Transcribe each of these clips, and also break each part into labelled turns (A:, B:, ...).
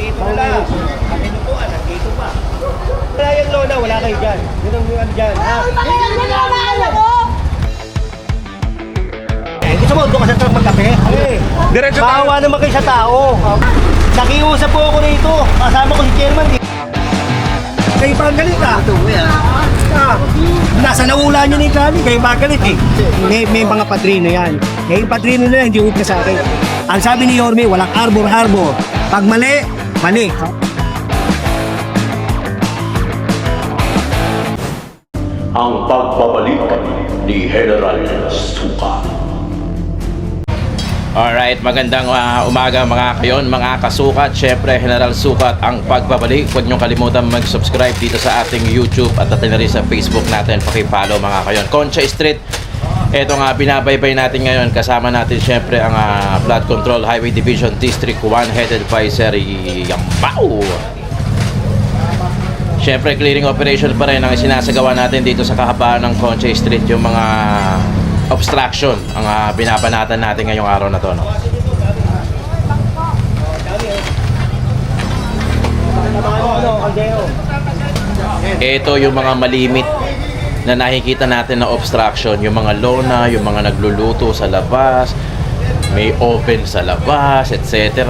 A: dito na lang. Ang inupuan, nandito pa. Wala yung lona, wala kayo dyan. Yun ang yun dyan. Ha? Eh, gusto mo, doon ka sa truck magkape? Eh,
B: Diretso tayo.
A: Bawa naman kayo sa tao. Nakiusap po ako rito. Kasama ko si chairman. eh. Kayo pa ang galit ah. Ah, nasa naula niyo ni Kali, kayo ba galit eh. May, may mga padrino yan. Yung padrino na yan, hindi upna sa akin. Ang sabi ni Yorme, walang arbor-arbor. Pag mali, mali.
C: ang pagbabalik ni General Suka.
D: Alright, magandang ah, umaga mga kayon, mga kasukat. Siyempre, General Sukat ang pagbabalik. Huwag niyong kalimutan mag-subscribe dito sa ating YouTube at natin na rin sa Facebook natin. Pakipollow mga kayon. Concha Street, ito nga binabaybay natin ngayon. Kasama natin siyempre ang ah, Flood Control Highway Division District 1 headed by Sir Yambao. Siyempre, clearing operation pa rin ang sinasagawa natin dito sa kahabaan ng Concha Street. Yung mga obstruction ang ah, binabanatan natin ngayong araw na to. No? Ito yung mga malimit na nakikita natin na obstruction. Yung mga lona, yung mga nagluluto sa labas, may open sa labas, etc.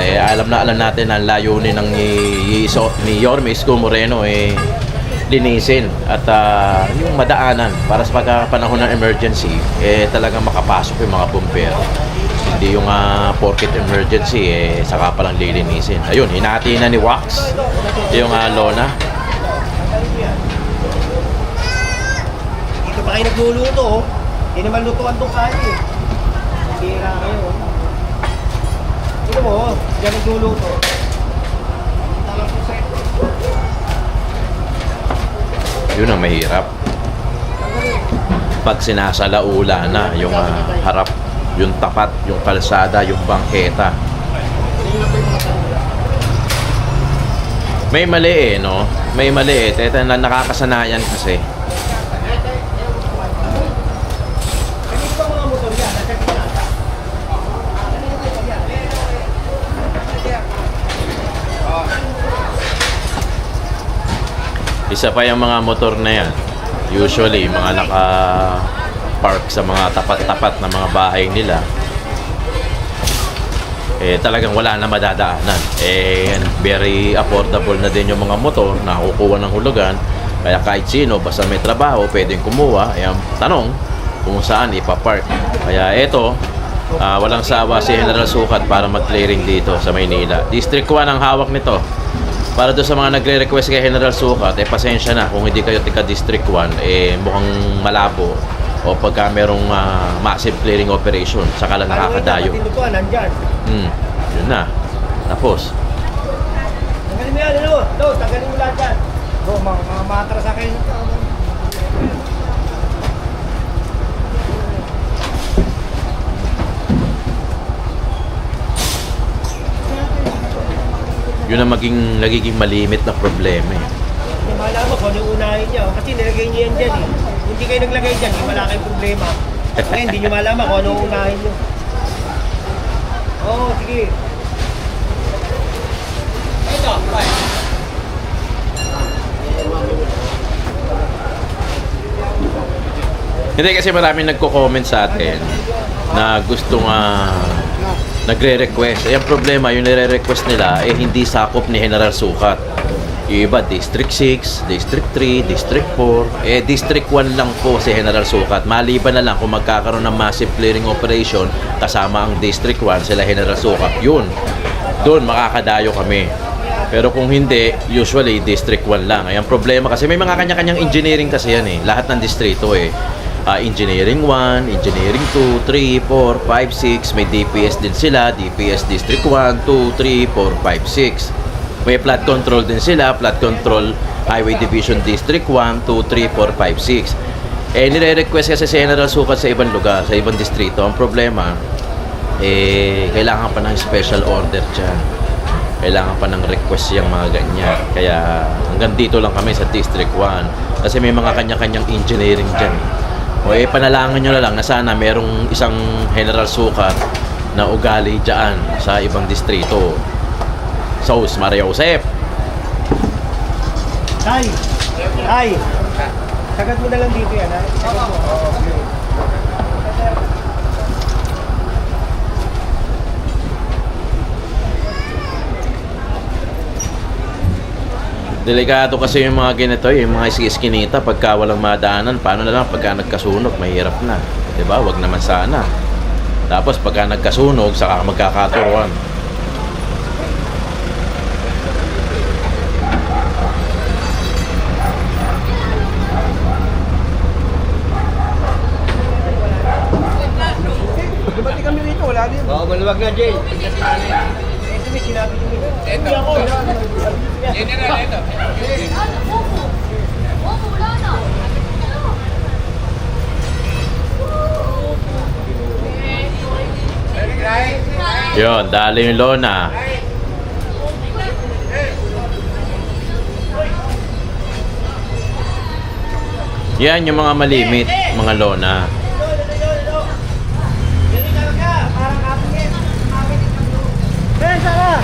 D: Eh, alam na alam natin ang layunin ng ni, ni Yorme Isko Moreno eh, linisin at ah, yung madaanan para sa pagkapanahon ng emergency eh talagang makapasok yung mga bumpero hindi yung ah, porket emergency eh saka palang lilinisin ayun hinati na ni Wax yung ah, lona
A: Pa kayo nagluluto oh. Hindi naman lutuan tong kali eh. Bira kayo oh. Dito mo oh, diyan nagluluto.
D: yun ang mahirap pag sinasalaula na yung ah, harap yung tapat, yung kalsada, yung bangketa may mali eh, no? May mali eh. Ito na nakakasanayan kasi. Isa pa yung mga motor na yan. Usually, mga naka-park sa mga tapat-tapat na mga bahay nila. Eh, talagang wala na madadaanan. Eh, very affordable na din yung mga motor na kukuha ng hulugan. Kaya kahit sino, basta may trabaho, pwedeng kumuha. Ang tanong, kung saan ipapark. Kaya eto, ah, walang sawa si General Sukat para mag-clearing dito sa Maynila. District 1 ang hawak nito. Para doon sa mga nagre-request kay General Sukat, eh pasensya na kung hindi kayo tika District 1, eh mukhang malabo o pagka merong ah, massive clearing operation, saka lang nakakadayo. Hmm, yun na. Tapos,
A: Tanggalin mo yan, ano? No, tanggalin mo lahat yan. No, mga, mga matras sa kayo.
D: Yun ang maging, nagiging malimit na problema eh.
A: Hindi malaman kung ano yung unahin niya. Kasi nilagay niya yan dyan eh. Kung hindi kayo naglagay dyan, hindi wala kayong problema. Ngayon, hindi niyo malaman kung ano yung unahin niyo. Oo, oh, sige. Ito, bye.
D: Hindi kasi maraming nagko-comment sa atin na gusto nga nagre-request. Eh, ang problema, yung nire-request nila eh hindi sakop ni General Sukat. Yung iba, District 6, District 3, District 4. Eh, District 1 lang po si General Sukat. Maliban na lang kung magkakaroon ng massive clearing operation kasama ang District 1, sila General Sukat. Yun, doon makakadayo kami. Pero kung hindi, usually District 1 lang. Ay, ang problema kasi may mga kanya-kanyang engineering kasi yan eh. Lahat ng distrito eh. Ah, engineering 1, Engineering 2, 3, 4, 5, 6. May DPS din sila. DPS District 1, 2, 3, 4, 5, 6. May flood control din sila. Flood control Highway Division District 1, 2, 3, 4, 5, 6. Eh, nire-request kasi si General Sukat sa ibang lugar, sa ibang distrito. Ang problema, eh, kailangan pa ng special order dyan. Kailangan pa ng request yung mga ganyan. Kaya hanggang dito lang kami sa District 1. Kasi may mga kanya-kanyang engineering dyan. O eh, panalangin nyo na lang na sana merong isang General Sukat na ugali dyan sa ibang distrito. Sauce Maria Josep.
A: Tay! Tay! Sagat mo na lang dito yan, ha? Sagat mo. Oo.
D: Delikado kasi yung mga ganito, yung mga iskinita pagka walang madaanan, paano na lang pagka nagkasunog, mahirap na. 'Di ba? Wag naman sana. Tapos pagka nagkasunog, saka ka magkakaturuan.
A: Dumati kami rito, wala din. Oo, maluwag na, Jay. Ito may sinabi nyo. Ito. ako.
D: Yun, dali yung lona. Yan yung mga malimit, mga lona.
A: Eh, sana!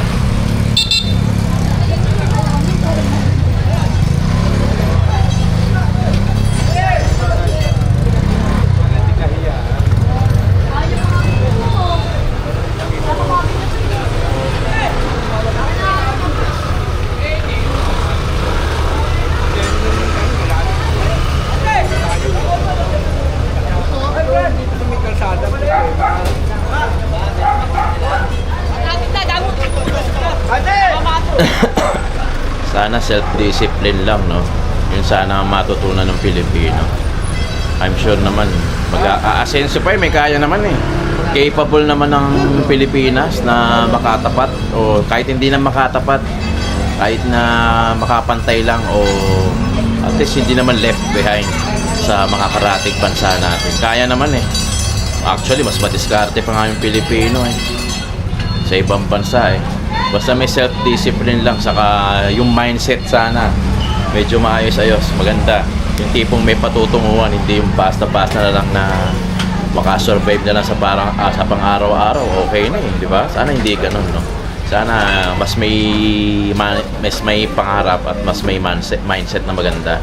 D: Sana self-discipline lang, no? Yun sana ang matutunan ng Pilipino. I'm sure naman, mag-aasenso pa eh, may kaya naman eh. Capable naman ng Pilipinas na makatapat o kahit hindi na makatapat, kahit na makapantay lang o at least hindi naman left behind sa mga karatig bansa natin. Kaya naman eh. Actually, mas madiskarte pa nga yung Pilipino eh sa ibang bansa eh. Basta may self-discipline lang saka yung mindset sana medyo maayos-ayos, maganda. Yung tipong may patutunguhan, hindi yung basta-basta na lang na makasurvive na lang sa parang ah, sa pang-araw-araw, okay na eh, di ba? Sana hindi ganun, no? Sana mas may ma- mas may pangarap at mas may mindset, mindset na maganda.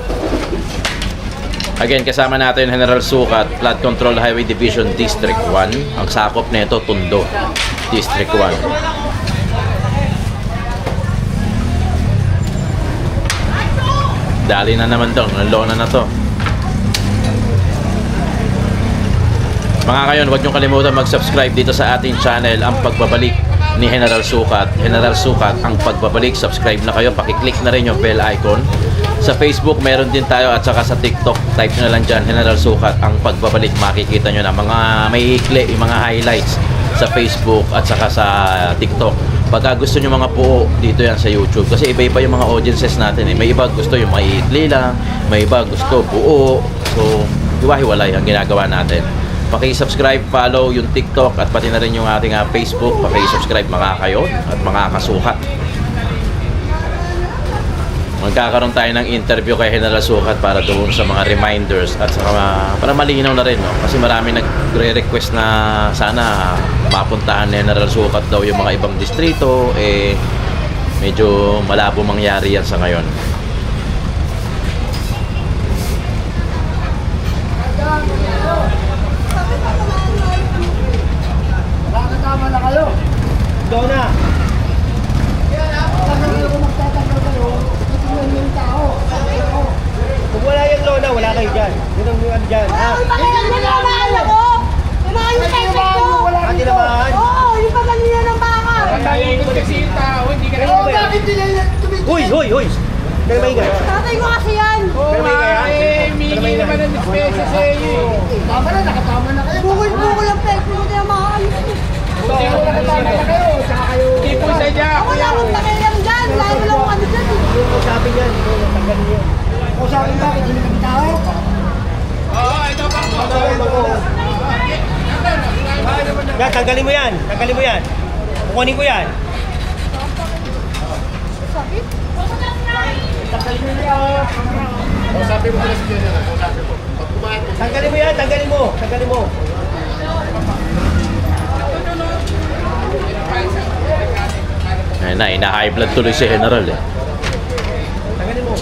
D: Again, kasama natin General Sukat, Flood Control Highway Division District 1. Ang sakop nito Tundo, District 1. Dali na naman to, lona na to. Mga kayon, huwag niyong kalimutan mag-subscribe dito sa ating channel, ang pagbabalik ni General Sukat. General Sukat, ang pagbabalik, subscribe na kayo, pakiclick na rin yung bell icon. Sa Facebook, meron din tayo at saka sa TikTok, type nyo na lang dyan, General Sukat, ang pagbabalik, makikita nyo na mga may ikli, yung mga highlights sa Facebook at saka sa TikTok. Pagka gusto nyo mga buo, dito yan sa YouTube. Kasi iba-iba yung mga audiences natin eh. May iba gusto yung may ikli lang, may iba gusto buo. So, hiwa-hiwalay ang ginagawa natin. Paki-subscribe, follow yung TikTok at pati na rin yung ating ah, Facebook. Paki-subscribe mga kayo at mga kasukat. Magkakaroon tayo ng interview kay General Sukat para doon sa mga reminders at saka ah, para malinaw na rin no kasi marami nagre-request na sana mapuntahan ni General Sukat daw yung mga ibang distrito eh medyo malabo mangyari yan sa ngayon.
A: Nakakatama na kayo. Dona. Kung wala yung lona, wala kayo dyan. Yun ang dyan. Ha?
B: Ay, pakialam niya na namaan ako. Pepe ko.
A: Pati naman.
B: Oo, yung paganina ng baka.
A: Oo, bakit Uy, uy, uy. Pero may ingay.
B: Tatay ko kasi yan.
A: Pero may ingay ha? Pero may ingay.
B: Bukol-bukol ang pepe mo na maaayos. Ako wala akong pakialam dyan. Lalo lang kung ano dyan. eh.
A: Yung kausapin yan. Yung natanggalin yun. Kausapin bakit? Hindi kami tao? Yan, tanggalin mo yan. Tanggalin mo yan. Kukunin ko yan.
B: Sakit.
A: Tanggalin mo yan, tanggalin mo. Tanggalin mo.
D: Ayun na, ina-high blood tuloy si General eh.
A: Tanggalin mo.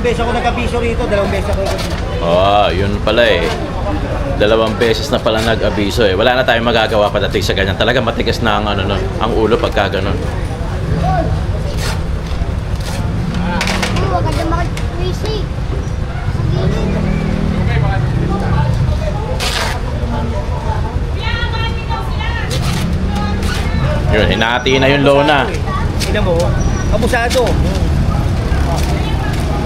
A: Dalawang beses ako nagkapiso rito, dalawang beses ako
D: Oo, yun pala eh. Dalawang beses na pala nag-abiso eh. Wala na tayong magagawa padating sa ganyan. Talaga matigas na ang, ano, nun, ang ulo pagka ganun.
B: Huwag ka dyan makikisi. Sa gilid.
D: Yun, hinati na yung lona.
A: Ina mo, abusado.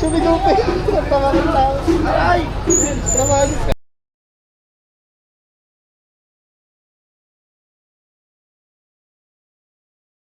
E: Sumigaw pa yun. Tawa ng tao. Ay! Trabaho.